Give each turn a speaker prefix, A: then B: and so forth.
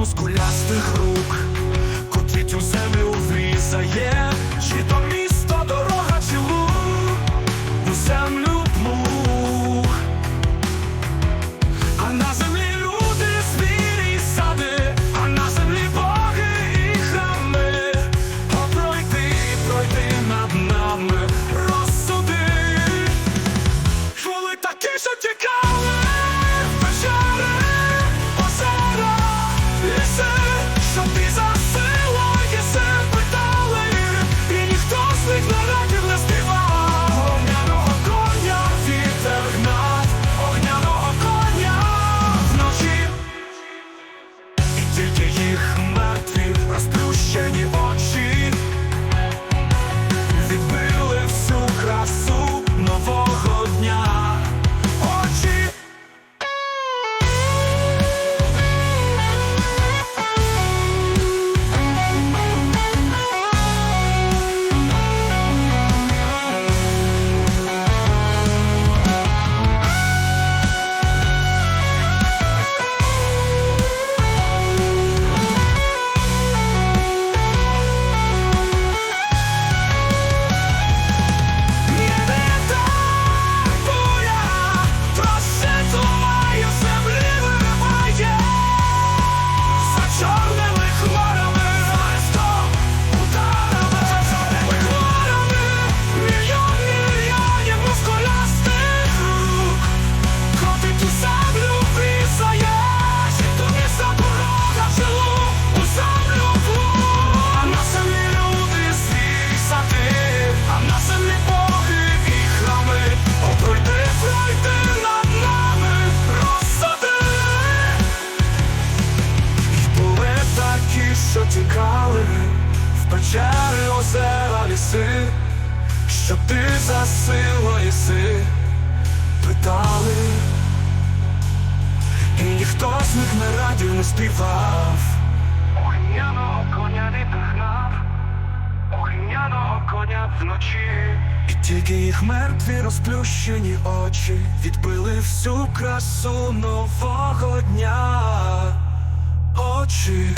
A: мускулястих рук. Ліси, що ти за сило єси, питали, і ніхто з них не радів не співав.
B: Охняного коня не пригнав, охняного коня вночі.
A: І тільки їх мертві розплющені очі відбили всю красу нового дня. Очі